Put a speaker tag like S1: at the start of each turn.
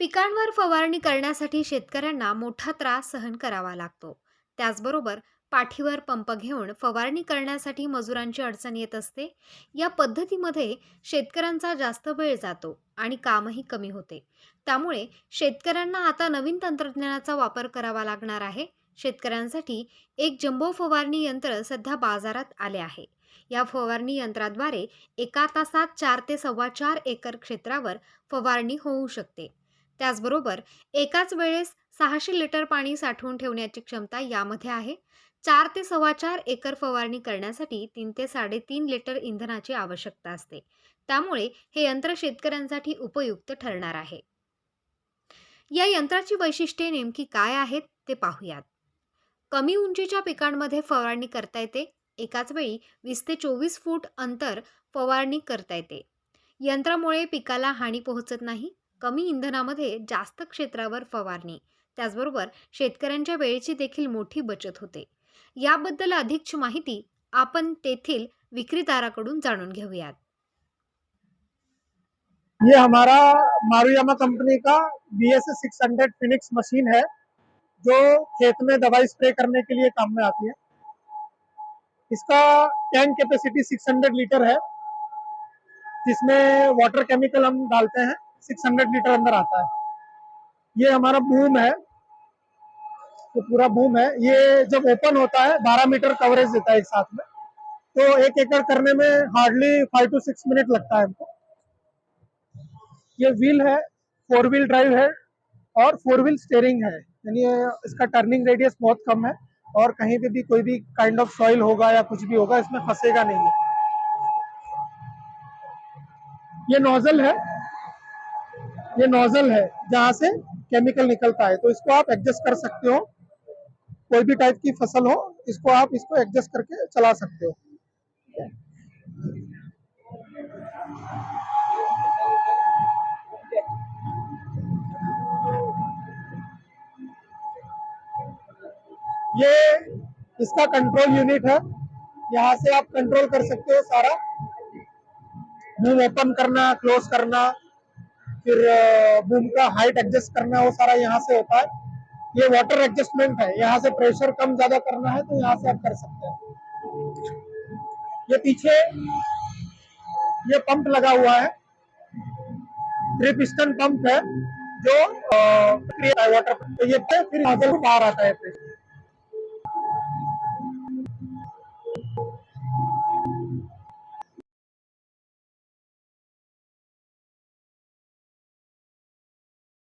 S1: पिकांवर फवारणी करण्यासाठी शेतकऱ्यांना मोठा त्रास सहन करावा लागतो. त्याचबरोबर पाठीवर पंप घेऊन फवारणी करण्यासाठी मजुरांची अडचण येत असते. या पद्धतीमध्ये शेतकऱ्यांचा जास्त वेळ जातो आणि कामही कमी होते. त्यामुळे शेतकऱ्यांना आता नवीन तंत्रज्ञानाचा वापर करावा लागणार आहे. शेतकऱ्यांसाठी एक जम्बो फवारणी यंत्र सध्या बाजारात आले आहे. या फवारणी यंत्राद्वारे एका तासात चार ते सव्वा चार एकर क्षेत्रावर फवारणी होऊ शकते. त्याचबरोबर एकाच वेळेस सहाशे लिटर पाणी साठवून ठेवण्याची क्षमता यामध्ये आहे. चार ते सव्वा चार एकर फवारणी करण्यासाठी तीन ते साडेतीन लिटर इंधनाची आवश्यकता असते. त्यामुळे हे यंत्र शेतकऱ्यांसाठी उपयुक्त ठरणार आहे. या यंत्राची वैशिष्ट्ये नेमकी काय आहेत ते पाहूयात. कमी उंचीच्या पिकांमध्ये फवारणी करता येते. एकाच वेळी वीस ते चोवीस फूट अंतर फवारणी करता येते. यंत्रामुळे पिकाला हानी पोहोचत नाही. कमी इंधनामध्ये जास्त क्षेत्रावर फवारणी. त्याचबरोबर शेतकऱ्यांच्या वेळेची देखील मोठी बचत होते. याबद्दल अधिकची माहिती आपण तेथील विक्रेताराकडून जाणून घेऊयात.
S2: ये हमारा मारुयामा कंपनी का B S six hundred Phoenix machine है, जो खेत में दवाई स्प्रे करने के लिए काम में आती है। इसका टैंक कैपेसिटी 600 लीटर है, जिसमें वाटर केमिकल हम डालते हैं। 600 लीटर अंदर आता है। ये हमारा बूम है। जो पूरा बूम है। ये जब ओपन होता है 12 मीटर कवरेज देता है एक साथ में। तो एक एकड़ करने में hardly five two six minute लगता है हमको। ये व्हील है फोर व्हील ड्राइव है और फोर व्हील स्टेयरिंग है। यानी इसका टर्निंग रेडियस बहुत कम है और कहीं पे भी कोई भी काइंड ऑफ़ सॉइल होगा या कुछ भी होगा, इसमें फंसेगा नहीं ये नोजल है। ये नोजल है, जहाँ से केमिकल निकलता है। तो इसको आप एडजस्ट कर सकते हो। कोई भी टाइप की फ़सल हो, इसको आप इसको एडजस्ट करके चला सकते हो। ये इसका कंट्रोल यूनिट है। यहाँ से आप कंट्रोल कर सकते हो सारा। बूम ओपन करना क्लोज करना। फिर बूम का हाइट एडजस्ट करना वो सारा यहाँ से होता है। ये वाटर एडजस्टमेंट है। यहाँ से प्रेशर कम ज़्यादा करना है तो यहाँ से आप कर सकते हैं। ये पीछे, ये पंप लगा हुआ है। थ्री पिस्टन पंप है जो वाटर तो ये फिर बाहर आता है।